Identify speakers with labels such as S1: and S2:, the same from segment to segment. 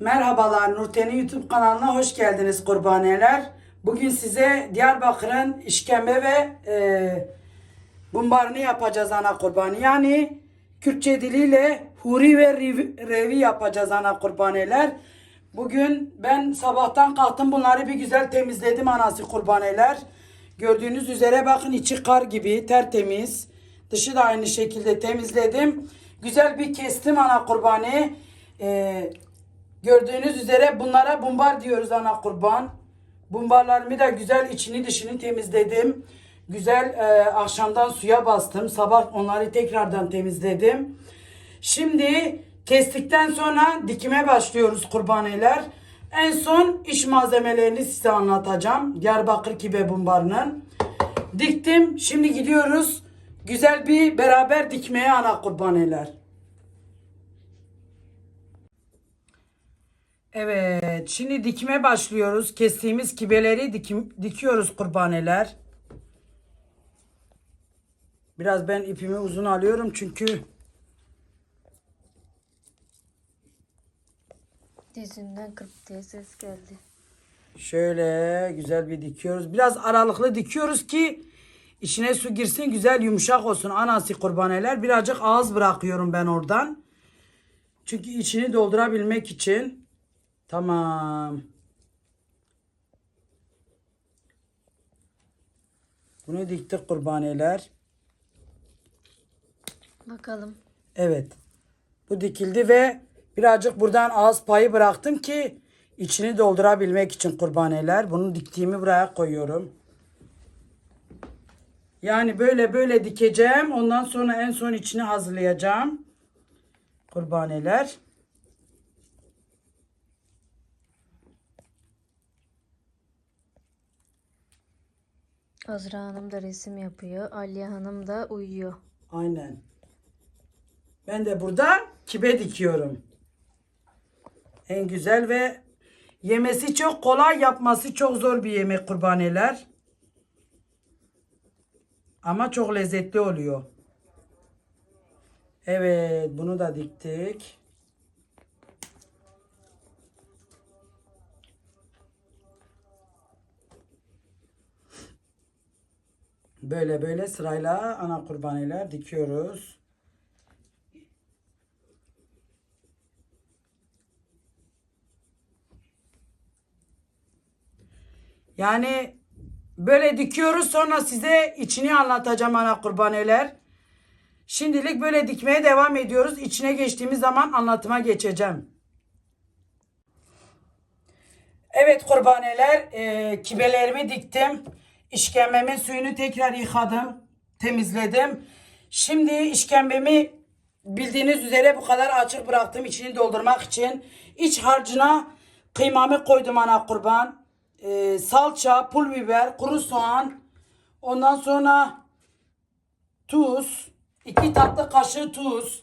S1: Merhabalar Nurten'i YouTube kanalına hoş geldiniz kurbaniyeler. Bugün size Diyarbakır'ın işkembe ve e, bumbarını yapacağız ana kurbanı. Yani Kürtçe diliyle huri ve revi, revi yapacağız ana kurbaniyeler. Bugün ben sabahtan kalktım bunları bir güzel temizledim anası kurbaniyeler. Gördüğünüz üzere bakın içi kar gibi tertemiz. Dışı da aynı şekilde temizledim. Güzel bir kestim ana kurbanı. Ee, gördüğünüz üzere bunlara bumbar diyoruz ana kurban. Bumbarlarımı da güzel içini dışını temizledim. Güzel e, akşamdan suya bastım. Sabah onları tekrardan temizledim. Şimdi kestikten sonra dikime başlıyoruz kurbaniler. En son iş malzemelerini size anlatacağım. Diyarbakır kibe bumbarının. Diktim. Şimdi gidiyoruz. Güzel bir beraber dikmeye ana kurbaniler. Evet, şimdi dikime başlıyoruz. Kestiğimiz kibeleri dikim, dikiyoruz kurbaneler. Biraz ben ipimi uzun alıyorum çünkü
S2: Dizinden kırp diye ses geldi.
S1: şöyle güzel bir dikiyoruz. Biraz aralıklı dikiyoruz ki içine su girsin, güzel yumuşak olsun. Anası kurbaneler. Birazcık ağız bırakıyorum ben oradan. Çünkü içini doldurabilmek için. Tamam. Bunu diktik kurbaneler.
S2: Bakalım.
S1: Evet. Bu dikildi ve birazcık buradan ağız payı bıraktım ki içini doldurabilmek için kurbaneler. Bunu diktiğimi buraya koyuyorum. Yani böyle böyle dikeceğim. Ondan sonra en son içini hazırlayacağım. Kurbaneler.
S2: Azra Hanım da resim yapıyor. Aliye Hanım da uyuyor.
S1: Aynen. Ben de burada kibe dikiyorum. En güzel ve yemesi çok kolay, yapması çok zor bir yemek kurbaneler. Ama çok lezzetli oluyor. Evet, bunu da diktik. Böyle böyle sırayla ana kurbaneler dikiyoruz. Yani böyle dikiyoruz sonra size içini anlatacağım ana kurbaneler. Şimdilik böyle dikmeye devam ediyoruz. İçine geçtiğimiz zaman anlatıma geçeceğim. Evet kurbaneler e, kibelerimi diktim. İşkembemin suyunu tekrar yıkadım. Temizledim. Şimdi işkembemi bildiğiniz üzere bu kadar açık bıraktım içini doldurmak için. İç harcına kıymamı koydum ana kurban. E, salça, pul biber, kuru soğan. Ondan sonra tuz. iki tatlı kaşığı tuz.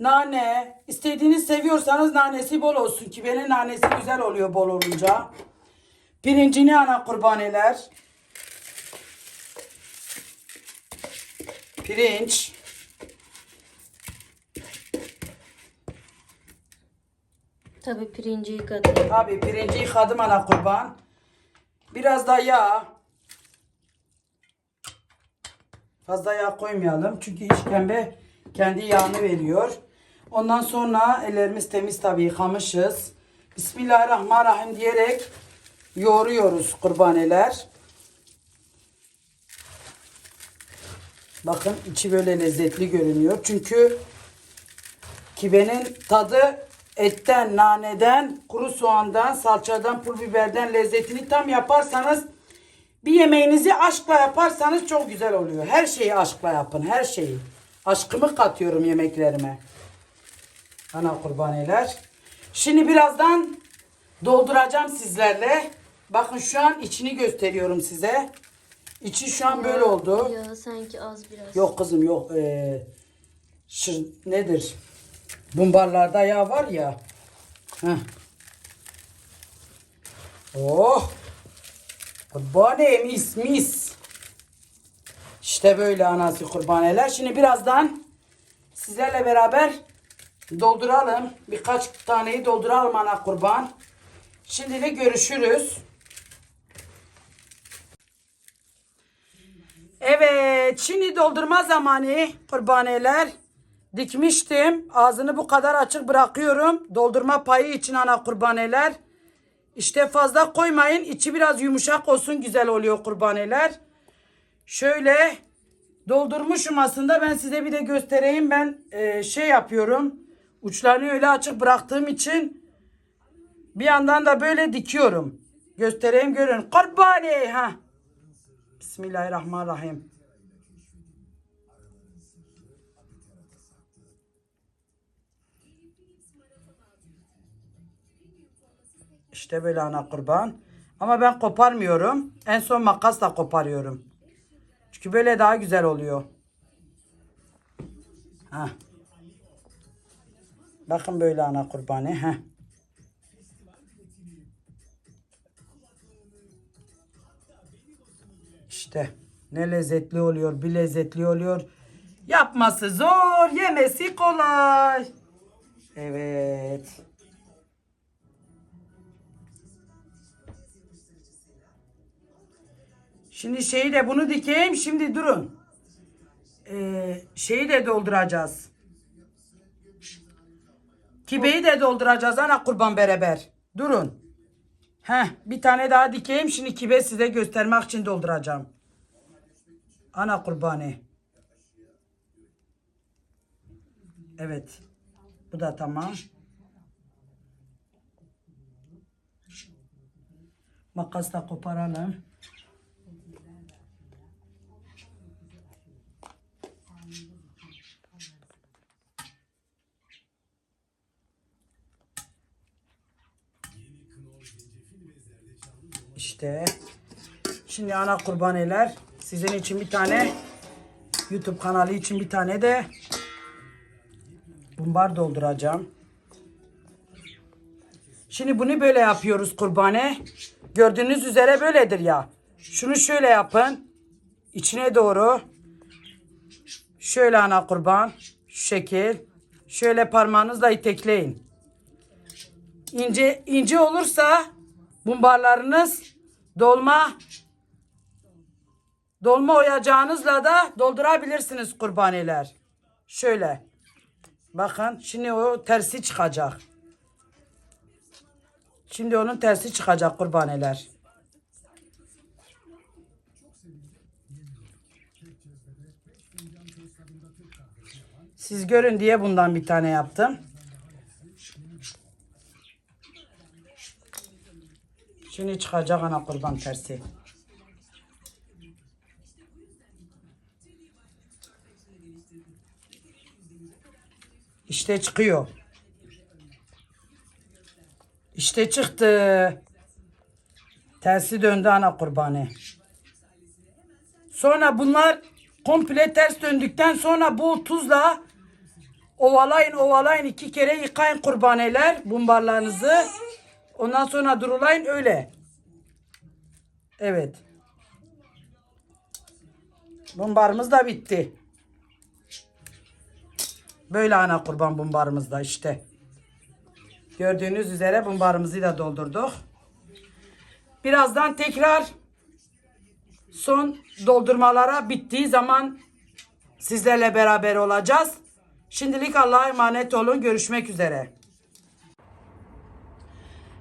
S1: Nane. istediğiniz seviyorsanız nanesi bol olsun ki benim nanesi güzel oluyor bol olunca. Pirincini ana kurbaneler. Pirinç.
S2: Tabi pirinci yıkadım.
S1: Abi pirinci yıkadım ana kurban. Biraz da yağ. Fazla yağ koymayalım. Çünkü işkembe kendi yağını veriyor. Ondan sonra ellerimiz temiz tabii yıkamışız. Bismillahirrahmanirrahim diyerek yoğuruyoruz kurbaneler. Bakın içi böyle lezzetli görünüyor. Çünkü kibenin tadı etten, naneden, kuru soğandan, salçadan, pul biberden lezzetini tam yaparsanız bir yemeğinizi aşkla yaparsanız çok güzel oluyor. Her şeyi aşkla yapın, her şeyi. Aşkımı katıyorum yemeklerime. Ana kurbaniyeler. Şimdi birazdan dolduracağım sizlerle. Bakın şu an içini gösteriyorum size. İçi şu an böyle oldu.
S2: Ya sanki az biraz.
S1: Yok kızım yok. Ee, şır, nedir? Bumbarlarda yağ var ya. Heh. Oh. Kurbane mis mis. İşte böyle anası kurbaneler. Şimdi birazdan sizlerle beraber Dolduralım. Birkaç taneyi dolduralım ana kurban. Şimdilik görüşürüz. Evet, şimdi doldurma zamanı kurbaniyeler. Dikmiştim. Ağzını bu kadar açık bırakıyorum. Doldurma payı için ana kurbaniyeler. İşte fazla koymayın. İçi biraz yumuşak olsun güzel oluyor kurbaniyeler. Şöyle doldurmuşum aslında. Ben size bir de göstereyim. Ben e, şey yapıyorum. Uçlarını öyle açık bıraktığım için bir yandan da böyle dikiyorum. Göstereyim görün. Kurbani ha. Bismillahirrahmanirrahim. İşte böyle ana kurban. Ama ben koparmıyorum. En son makasla koparıyorum. Çünkü böyle daha güzel oluyor. Ha. Bakın böyle ana kurbanı. Heh. İşte ne lezzetli oluyor, bir lezzetli oluyor. Yapması zor, yemesi kolay. Evet. Şimdi şeyi de bunu dikeyim. Şimdi durun. Ee, şeyi de dolduracağız. Kibeyi de dolduracağız ana kurban beraber. Durun. Heh, bir tane daha dikeyim. Şimdi kibe size göstermek için dolduracağım. Ana kurbanı. Evet. Bu da tamam. Makasla koparalım. İşte. Şimdi ana kurbaniler. Sizin için bir tane YouTube kanalı için bir tane de bumbar dolduracağım. Şimdi bunu böyle yapıyoruz kurbane. Gördüğünüz üzere böyledir ya. Şunu şöyle yapın. İçine doğru. Şöyle ana kurban. Şu şekil. Şöyle parmağınızla itekleyin. İnce ince olursa bumbarlarınız dolma dolma oyacağınızla da doldurabilirsiniz kurbaniler. Şöyle. Bakın şimdi o tersi çıkacak. Şimdi onun tersi çıkacak kurbaniler. Siz görün diye bundan bir tane yaptım. Şimdi çıkacak ana kurban tersi. İşte çıkıyor. İşte çıktı. Tersi döndü ana kurbanı. Sonra bunlar komple ters döndükten sonra bol tuzla ovalayın ovalayın iki kere yıkayın kurbaneler bumbarlarınızı. Ondan sonra durulayın öyle. Evet. Bumbarımız da bitti. Böyle ana kurban bumbarımız da işte. Gördüğünüz üzere bumbarımızı da doldurduk. Birazdan tekrar son doldurmalara bittiği zaman sizlerle beraber olacağız. Şimdilik Allah'a emanet olun. Görüşmek üzere.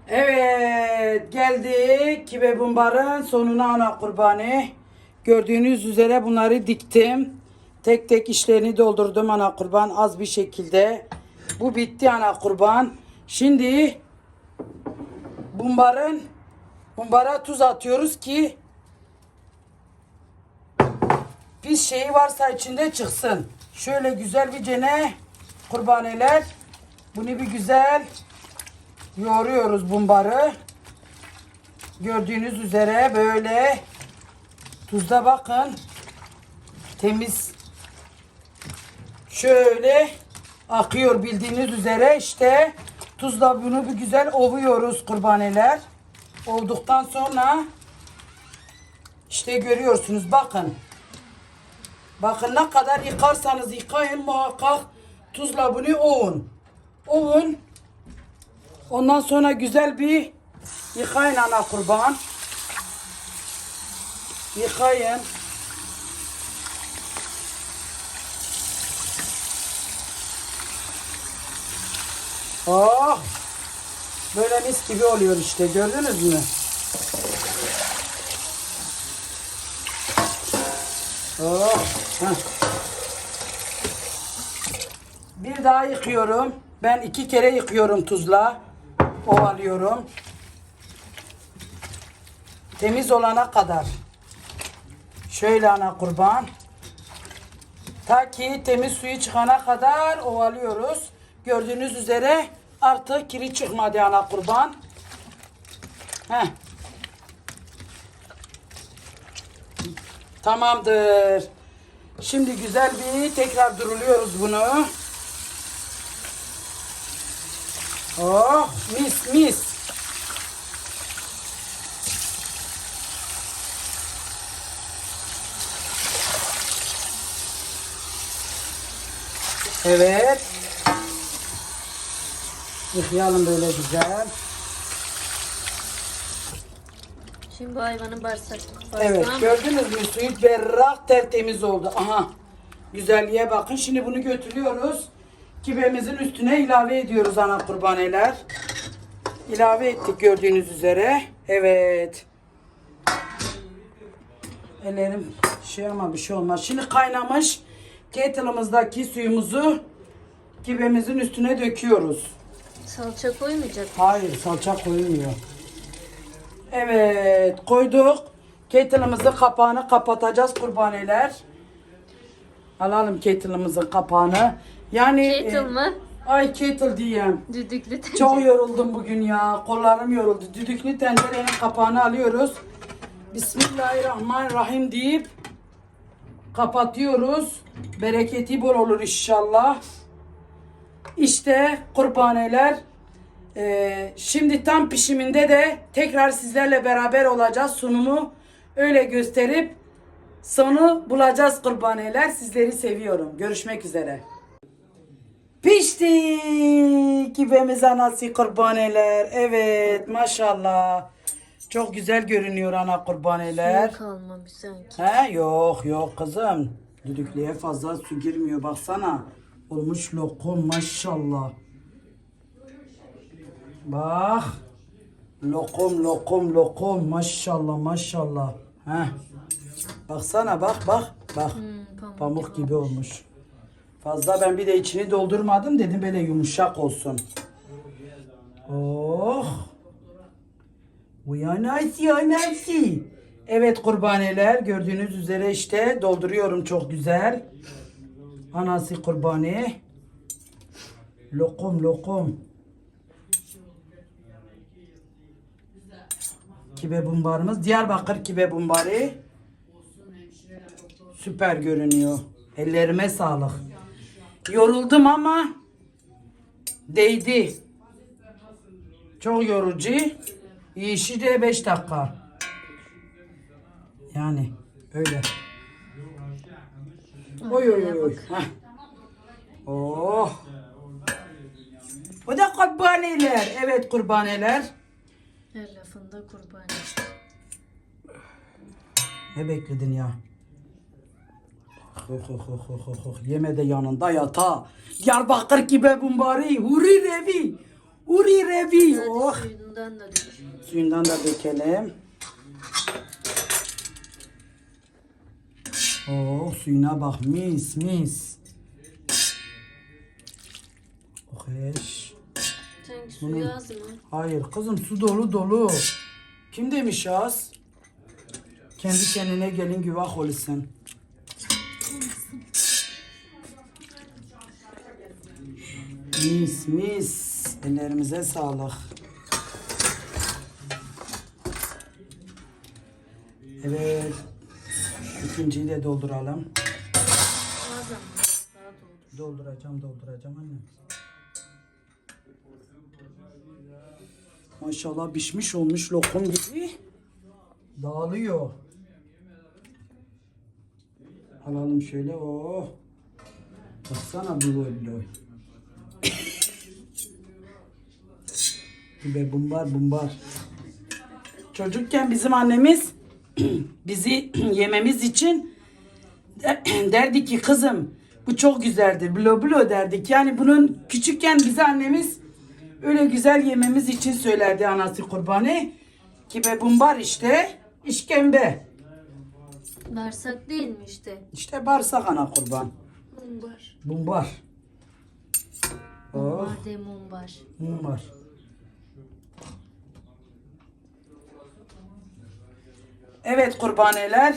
S1: Evet geldik kibe bumbarın sonuna ana kurbanı. Gördüğünüz üzere bunları diktim. Tek tek işlerini doldurdum ana kurban az bir şekilde. Bu bitti ana kurban. Şimdi bumbarın bumbara tuz atıyoruz ki pis şeyi varsa içinde çıksın. Şöyle güzel bir cene kurbaneler. Bunu bir güzel yoğuruyoruz bumbarı. Gördüğünüz üzere böyle tuzda bakın temiz şöyle akıyor bildiğiniz üzere işte tuzla bunu bir güzel ovuyoruz kurbaneler. Olduktan sonra işte görüyorsunuz bakın. Bakın ne kadar yıkarsanız yıkayın muhakkak tuzla bunu ovun. ovun. Ondan sonra güzel bir yıkayın ana kurban. Yıkayın. Oh! Böyle mis gibi oluyor işte gördünüz mü? Oh! heh. Bir daha yıkıyorum. Ben iki kere yıkıyorum tuzla. Ovalıyorum. Temiz olana kadar. Şöyle ana kurban. Ta ki temiz suyu çıkana kadar ovalıyoruz. Gördüğünüz üzere artık kiri çıkmadı ana kurban. Heh. Tamamdır. Şimdi güzel bir tekrar duruluyoruz bunu. Oh mis mis. Evet. Yıkayalım böyle güzel.
S2: Şimdi bu hayvanın bağırsak.
S1: Evet gördünüz mü suyu berrak tertemiz oldu. Aha güzelliğe bakın. Şimdi bunu götürüyoruz. Kibemizin üstüne ilave ediyoruz ana kurbaneler. İlave ettik gördüğünüz üzere. Evet. Ellerim şey ama bir şey olmaz. Şimdi kaynamış kettle'ımızdaki suyumuzu kibemizin üstüne döküyoruz.
S2: Salça koymayacak.
S1: Hayır salça koyulmuyor. Evet koyduk. Kettle'ımızın kapağını kapatacağız kurbaneler. Alalım kettle'ımızın kapağını. Yani
S2: Kettle
S1: e,
S2: mı?
S1: ay kettle diyeyim.
S2: Düdüklü tencere.
S1: Çok yoruldum bugün ya. Kollarım yoruldu. Düdüklü tencerenin kapağını alıyoruz. Bismillahirrahmanirrahim deyip kapatıyoruz. Bereketi bol olur inşallah. İşte kurbaneler. Ee, şimdi tam pişiminde de tekrar sizlerle beraber olacağız. Sunumu öyle gösterip sonu bulacağız kurbaneler. Sizleri seviyorum. Görüşmek üzere. Pişti. Kibemiz anası kurbaneler. Evet maşallah. Çok güzel görünüyor ana kurbaneler.
S2: Suyu kalmamış sanki.
S1: He yok yok kızım. Düdüklüye fazla su girmiyor baksana. Olmuş lokum maşallah. Bak. Lokum lokum lokum maşallah maşallah. He. Baksana bak bak bak.
S2: Hmm, pamuk.
S1: Pamuk gibi olmuş. Fazla ben bir de içini doldurmadım dedim böyle yumuşak olsun. Oh. Uyanaysi anaysi. Evet kurbaneler gördüğünüz üzere işte dolduruyorum çok güzel. Anası kurbani. Lokum lokum. Kibe bumbarımız. Diyarbakır kibe bumbarı. Süper görünüyor. Ellerime sağlık. Yoruldum ama değdi. Çok yorucu. İşi de 5 dakika. Yani öyle. Oy oy oy. Heh. Oh. Bu da kurbaneler. Evet kurbaneler.
S2: Her lafında kurban.
S1: Ne bekledin ya? Oh, oh, oh, oh, oh, oh. Yeme de yanında yata. Diyarbakır gibi bumbari. Huri revi. Huri revi. Oh.
S2: suyundan da dök.
S1: Suyundan da dökelim. Oh suyuna bak mis mis. Oh eş.
S2: Sanki suyu az mı?
S1: Hayır kızım su dolu dolu. Kim demiş az? Kendi kendine gelin güvah olursun. Mis mis. Ellerimize sağlık. Evet. İkinciyi de dolduralım. Dolduracağım dolduracağım anne. Maşallah pişmiş olmuş lokum gibi. Dağılıyor. Alalım şöyle. Oh. Baksana bu loy. Be bumbar bumbar. Çocukken bizim annemiz bizi yememiz için derdi ki kızım bu çok güzeldir. Blo blo derdik. Yani bunun küçükken bize annemiz öyle güzel yememiz için söylerdi anası kurbanı. Ki be bumbar işte işkembe.
S2: Bağırsak değil mi işte?
S1: İşte bağırsak ana kurban.
S2: Mumbar.
S1: Bumbar. Oh,
S2: Mumbar de mumbar.
S1: bumbar. Evet kurbaneler.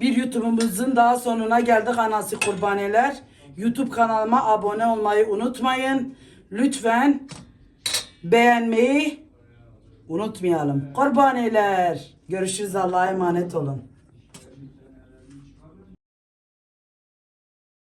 S1: Bir YouTube'umuzun daha sonuna geldik anası kurbaneler. YouTube kanalıma abone olmayı unutmayın. Lütfen beğenmeyi unutmayalım. Kurbaneler. Görüşürüz Allah'a emanet olun.